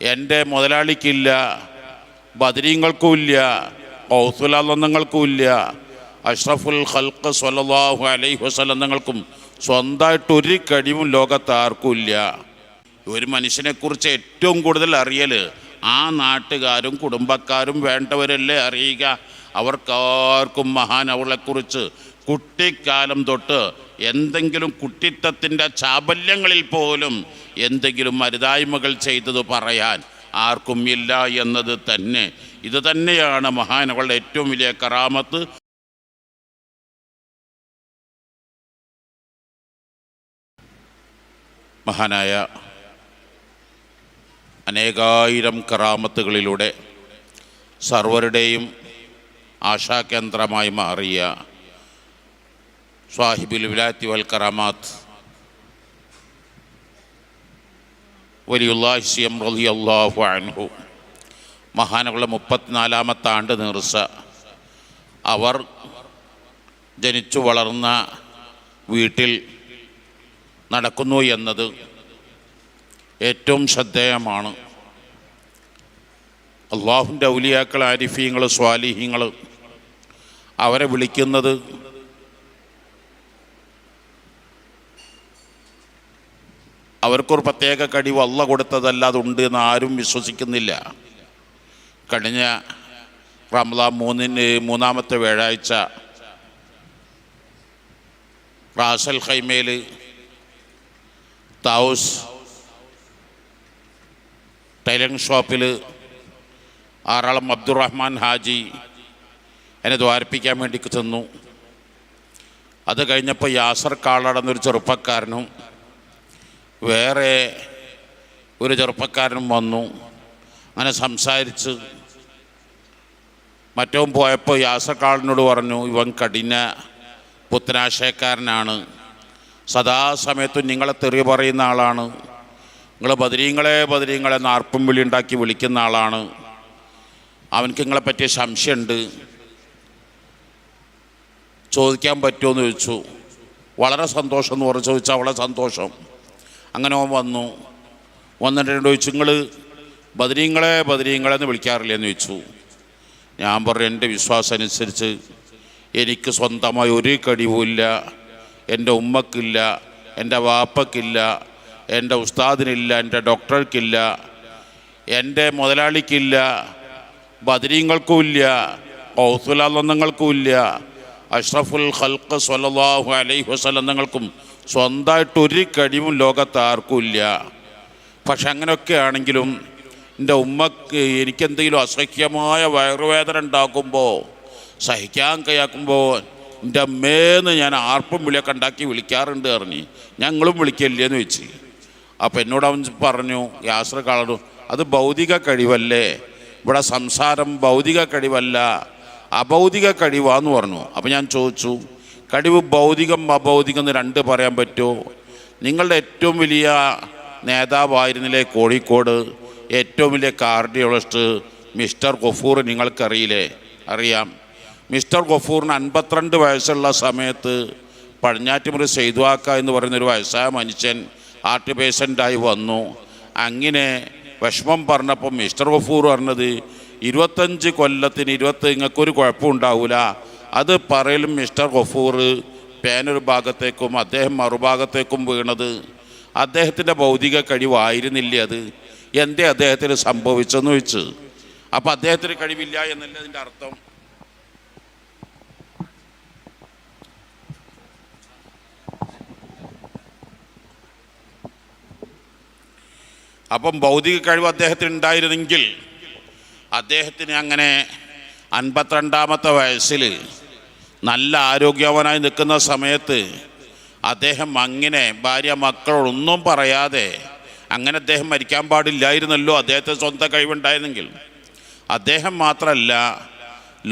എന്റെ മുതലാളിക്കില്ല ബദരീങ്ങൾക്കുമില്ല കൗസുലാന്നങ്ങൾക്കുമില്ല അഷ്റഫുൽ ഖൽക്ക് സൊല്ലാഹു അലൈഹി വസല്ലങ്ങൾക്കും സ്വന്തമായിട്ട് ഒരു കഴിവും ലോകത്ത് ആർക്കുമില്ല ഒരു മനുഷ്യനെക്കുറിച്ച് ഏറ്റവും കൂടുതൽ അറിയൽ ആ നാട്ടുകാരും കുടുംബക്കാരും വേണ്ടവരല്ലേ അറിയുക. അവർക്കാർക്കും മഹാൻ അവളെക്കുറിച്ച് കുട്ടിക്കാലം തൊട്ട് എന്തെങ്കിലും കുട്ടിത്തത്തിന്റെ ചാബല്യങ്ങളിൽ പോലും എന്തെങ്കിലും മരുതായ്മകൾ ചെയ്തത് പറയാൻ ആർക്കും ഇല്ല എന്നത് തന്നെ. ഇത് തന്നെയാണ് മഹാനവളുടെ ഏറ്റവും വലിയ കറാമത്ത്. മഹാനായ അനേകായിരം കറാമത്തുകളിലൂടെ സർവരുടെയും ആശാകേന്ദ്രമായി മാറിയ സ്വാഹിബുൽ വിലാത്തി വൽ കറാമാത്ത്. വലിയുല്ലാഹി സി എം അൻഹു. മഹാനകളുടെ മുപ്പത്തിനാലാമത്തെ ആണ്ട് നീർസ. അവർ ജനിച്ചു വളർന്ന വീട്ടിൽ നടക്കുന്നു എന്നത് ഏറ്റവും ശ്രദ്ധേയമാണ്. അള്ളാഹുന്റെ ഔലിയാക്കൾ ആരിഫീങ്ങൾ സ്വാലിഹീങ്ങൾ അവരെ വിളിക്കുന്നത് അവർക്കൊരു പ്രത്യേക കഴിവ് അല്ല കൊടുത്തതല്ലാതെ ഉണ്ട് എന്ന് ആരും വിശ്വസിക്കുന്നില്ല. കഴിഞ്ഞ റംലാ മൂന്നിന് മൂന്നാമത്തെ വ്യാഴാഴ്ച റാസൽ ഹൈമേൽ താവൂസ് ടൈലറിംഗ് ഷോപ്പിൽ ആറാളം അബ്ദുറഹ്മാൻ ഹാജി എന്നെ ദ്വാരിപ്പിക്കാൻ വേണ്ടി ചെന്നു. അത് കഴിഞ്ഞപ്പോൾ യാസർ കാളടന്നൊരു ചെറുപ്പക്കാരനും വേറെ ഒരു ചെറുപ്പക്കാരനും വന്നു. അങ്ങനെ സംസാരിച്ച്. മറ്റവും പോയപ്പോൾ യാസക്കാളിനോട് പറഞ്ഞു ഇവൻ കഠിന പുത്തനാശയക്കാരനാണ് സദാസമയത്തും നിങ്ങളെ തെറി പറയുന്ന ആളാണ്. നിങ്ങൾ ബദരീങ്ങളെ ബദരീങ്ങളെ നാർപ്പും വിളി ഉണ്ടാക്കി വിളിക്കുന്ന ആളാണ്. അവനക്ക് നിങ്ങളെ പറ്റിയ സംശയമുണ്ട്. ചോദിക്കാൻ പറ്റുമോ എന്ന് ചോദിച്ചു. വളരെ സന്തോഷം എന്ന് പറഞ്ഞു. ചോദിച്ചാൽ അവളെ സന്തോഷം. അങ്ങനെ ഓൻ വന്നു. വന്നിട്ട് എന്നോട് ചോദിച്ചു നിങ്ങൾ ബദരീങ്ങളെ ബദരീങ്ങളെ എന്ന് വിളിക്കാറില്ല എന്ന് ചോദിച്ചു. ഞാൻ പറഞ്ഞു എന്റെ വിശ്വാസം അനുസരിച്ച് എനിക്ക് സ്വന്തമായി ഒരു കഴിവുമില്ല. എന്റെ ഉമ്മക്കില്ല എന്റെ വാപ്പക്കില്ല എന്റെ ഉസ്താദിനില്ല എന്റെ ഡോക്ടർക്കില്ല എന്റെ മുതലാളിക്കില്ല ബദരീങ്ങൾക്കുമില്ല കൗസുലാന്നങ്ങൾക്കുമില്ല അഷ്റഫുൽ ഖൽക്ക് സ്വല്ലല്ലാഹു അലൈഹി വസല്ലങ്ങൾക്കും സ്വന്തമായിട്ട് ഒരു കഴിവും ലോകത്ത് ആർക്കുമില്ല പക്ഷെ അങ്ങനെയൊക്കെ ആണെങ്കിലും എന്റെ ഉമ്മക്ക് എനിക്കെന്തെങ്കിലും അസഹ്യമായ വയറുവേദന ഉണ്ടാക്കുമ്പോൾ സഹിക്കാൻ കയ്യാക്കുമ്പോൾ എന്റെ അമ്മേന്ന് ഞാൻ ആർപ്പും വിളിയൊക്കെ ഉണ്ടാക്കി വിളിക്കാറുണ്ട് അറിഞ്ഞ് ഞങ്ങളും വിളിക്കില്ല എന്ന് വെച്ച്. അപ്പം എന്നോട് അവൻ പറഞ്ഞു യാത്ര കളറും അത് ഭൗതിക കഴിവല്ലേ? ഇവിടെ സംസാരം ഭൗതിക കഴിവല്ല അഭൗതിക കഴിവാന്ന് പറഞ്ഞു. അപ്പം ഞാൻ ചോദിച്ചു കഴിവ് ഭൗതികം അഭൗതികം എന്ന് രണ്ട് പറയാൻ പറ്റുമോ? നിങ്ങളുടെ ഏറ്റവും വലിയ നേതാവായിരുന്നില്ലേ കോഴിക്കോട്? ഏറ്റവും വലിയ കാർഡിയോളജിസ്റ്റ് മിസ്റ്റർ ഗഫൂർ നിങ്ങൾക്കറിയില്ലേ? അറിയാം. മിസ്റ്റർ ഗഫൂറിന് അൻപത്തിരണ്ട് വയസ്സുള്ള സമയത്ത് പടിഞ്ഞാറ്റുമുറി സെയ്തുവാക്ക എന്ന് പറയുന്നൊരു വയസ്സായ മനുഷ്യൻ ഹാർട്ട് പേഷ്യന്റായി വന്നു. അങ്ങനെ വിഷമം പറഞ്ഞപ്പോൾ മിസ്റ്റർ ഗഫൂർ പറഞ്ഞത് ഇരുപത്തഞ്ച് കൊല്ലത്തിന് ഇരുപത്തി നിങ്ങൾക്കൊരു കുഴപ്പമുണ്ടാവില്ല അത് പറയലും മിസ്റ്റർ ഗഫൂർ പേനൊരു ഭാഗത്തേക്കും അദ്ദേഹം മറുഭാഗത്തേക്കും വീണത് അദ്ദേഹത്തിന്റെ ഭൗതിക കഴിവായിരുന്നില്ല അത്? എന്തേ അദ്ദേഹത്തിന് സംഭവിച്ചെന്ന് വെച്ച്? അപ്പം അദ്ദേഹത്തിന് കഴിവില്ല എന്നല്ല അതിന്റെ അർത്ഥം? അപ്പം ഭൗതിക കഴിവ് അദ്ദേഹത്തിന് ഉണ്ടായിരുന്നെങ്കിൽ അദ്ദേഹത്തിന് അങ്ങനെ അൻപത്തിരണ്ടാമത്തെ വയസ്സിൽ നല്ല ആരോഗ്യവാനായി നിൽക്കുന്ന സമയത്ത് അദ്ദേഹം അങ്ങനെ ഭാര്യ മക്കളൊന്നും പറയാതെ അങ്ങനെ അദ്ദേഹം മരിക്കാൻ പാടില്ലായിരുന്നല്ലോ അദ്ദേഹത്തെ സ്വന്തം കഴിവുണ്ടായിരുന്നെങ്കിൽ. അദ്ദേഹം മാത്രമല്ല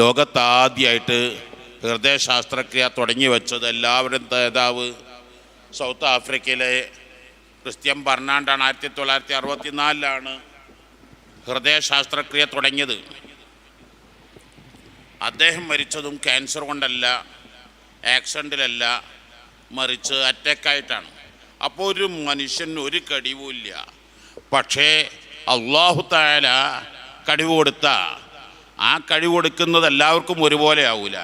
ലോകത്താദ്യമായിട്ട് ഹൃദയ ശാസ്ത്രക്രിയ തുടങ്ങി വെച്ചത് എല്ലാവരും നേതാവ് സൗത്ത് ആഫ്രിക്കയിലെ ക്രിസ്ത്യൻ ബർണാണ്ടാണ് ആയിരത്തി തൊള്ളായിരത്തി അറുപത്തിനാലിലാണ് ഹൃദയ ശാസ്ത്രക്രിയ തുടങ്ങിയത്. അദ്ദേഹം മരിച്ചതും ക്യാൻസർ കൊണ്ടല്ല ആക്സിഡന്റിലല്ല മറിച്ച് അറ്റാക്കായിട്ടാണ് അപ്പോൾ ഒരു മനുഷ്യന് ഒരു കഴിവുമില്ല പക്ഷേ അള്ളാഹു താല കഴിവ് കൊടുത്ത ആ കഴിവ് കൊടുക്കുന്നത് എല്ലാവർക്കും ഒരുപോലെ ആവില്ല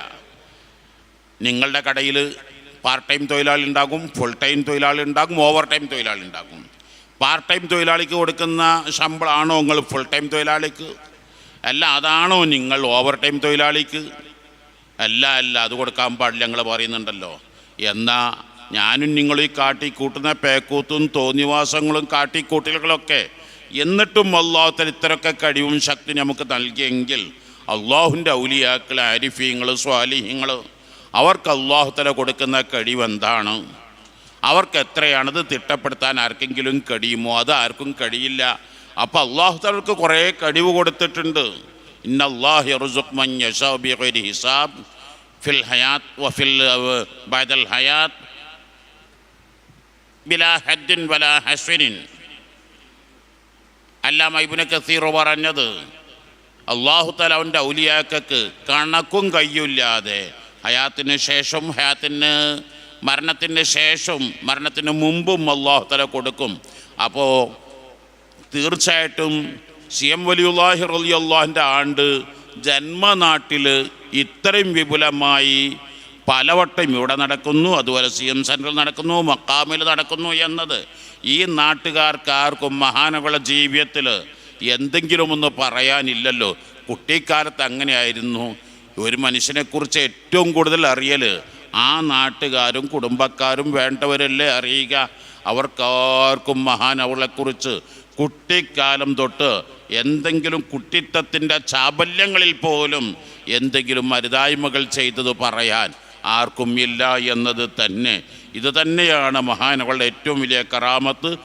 നിങ്ങളുടെ കടയിൽ പാർട്ട് ടൈം തൊഴിലാളി ഉണ്ടാകും ഫുൾ ടൈം തൊഴിലാളി ഉണ്ടാകും ഓവർ ടൈം തൊഴിലാളി ഉണ്ടാകും. പാർട്ട് ടൈം തൊഴിലാളിക്ക് കൊടുക്കുന്ന ശമ്പളമാണോ നിങ്ങൾ ഫുൾ ടൈം തൊഴിലാളിക്ക്? അല്ല അതാണോ നിങ്ങൾ ഓവർ ടൈം തൊഴിലാളിക്ക്? അല്ല അല്ല അത് കൊടുക്കാൻ പാടില്ല ഞങ്ങൾ പറയുന്നുണ്ടല്ലോ. എന്നാ ഞാനും നിങ്ങൾ ഈ കാട്ടിക്കൂട്ടുന്ന പേക്കൂത്തും തോന്നിവാസങ്ങളും കാട്ടിക്കൂട്ടലുകളൊക്കെ എന്നിട്ടും അള്ളാഹുത്തൽ ഇത്രയൊക്കെ കഴിവും ശക്തി നമുക്ക് നൽകിയെങ്കിൽ അള്ളാഹുവിന്റെ ഔലിയാക്കൾ ആരിഫീങ്ങൾ സ്വാലിഹ്യങ്ങൾ അവർക്ക് അള്ളാഹുത്തല കൊടുക്കുന്ന കഴിവ് എന്താണ്? അവർക്ക് എത്രയാണത് തിട്ടപ്പെടുത്താൻ ആർക്കെങ്കിലും കഴിയുമോ? അത് ആർക്കും കഴിയില്ല. അപ്പോൾ അള്ളാഹുത്തലർക്ക് കുറേ കഴിവ് കൊടുത്തിട്ടുണ്ട്. ഇന്ന അള്ളാഹി റുസുഖ്മൻ യശാ ബിഗൈരി ഹിസാബ് ഫിൽ ഹയാത്ത് വഫിൽ ബൈദൽ ഹയാത്ത് ബിലാ ഹദ്ദിൻ വലാ ഹസ്വിനിൻ. അല്ലാമ ഇബ്നു കസീർ പറഞ്ഞത് അള്ളാഹു തല അവന്റെ ഔലിയാക്കക്ക് കണക്കും കയ്യുമില്ലാതെ ഹയാത്തിന് ശേഷം ഹയാത്തിന് മരണത്തിന് ശേഷം മരണത്തിന് മുമ്പും അള്ളാഹു തല കൊടുക്കും. അപ്പോൾ തീർച്ചയായിട്ടും സി എം വലിയുല്ലാഹി റലി അള്ളാഹിന്റെ ആണ്ട് ജന്മനാട്ടിൽ ഇത്രയും വിപുലമായി പലവട്ടം ഇവിടെ നടക്കുന്നു. അതുപോലെ സി എം സെന്ററിൽ നടക്കുന്നു മക്കാമിൽ നടക്കുന്നു എന്നത് ഈ നാട്ടുകാർക്ക് ആർക്കും മഹാനവള ജീവിതത്തിൽ എന്തെങ്കിലും ഒന്ന് പറയാനില്ലല്ലോ. കുട്ടിക്കാലത്ത് അങ്ങനെയായിരുന്നു. ഒരു മനുഷ്യനെക്കുറിച്ച് ഏറ്റവും കൂടുതൽ അറിയൽ ആ നാട്ടുകാരും കുടുംബക്കാരും വേണ്ടവരല്ലേ അറിയുക. അവർക്കാർക്കും മഹാനവളെക്കുറിച്ച് കുട്ടിക്കാലം തൊട്ട് എന്തെങ്കിലും കുട്ടിത്തത്തിന്റെ ചാബല്യങ്ങളിൽ പോലും എന്തെങ്കിലും അരുതായ്മകൾ ചെയ്തത് പറയാൻ ആർക്കും ഇല്ല എന്നത് തന്നെ. ഇത് തന്നെയാണ് മഹാനവളുടെ ഏറ്റവും വലിയ കറാമത്ത്.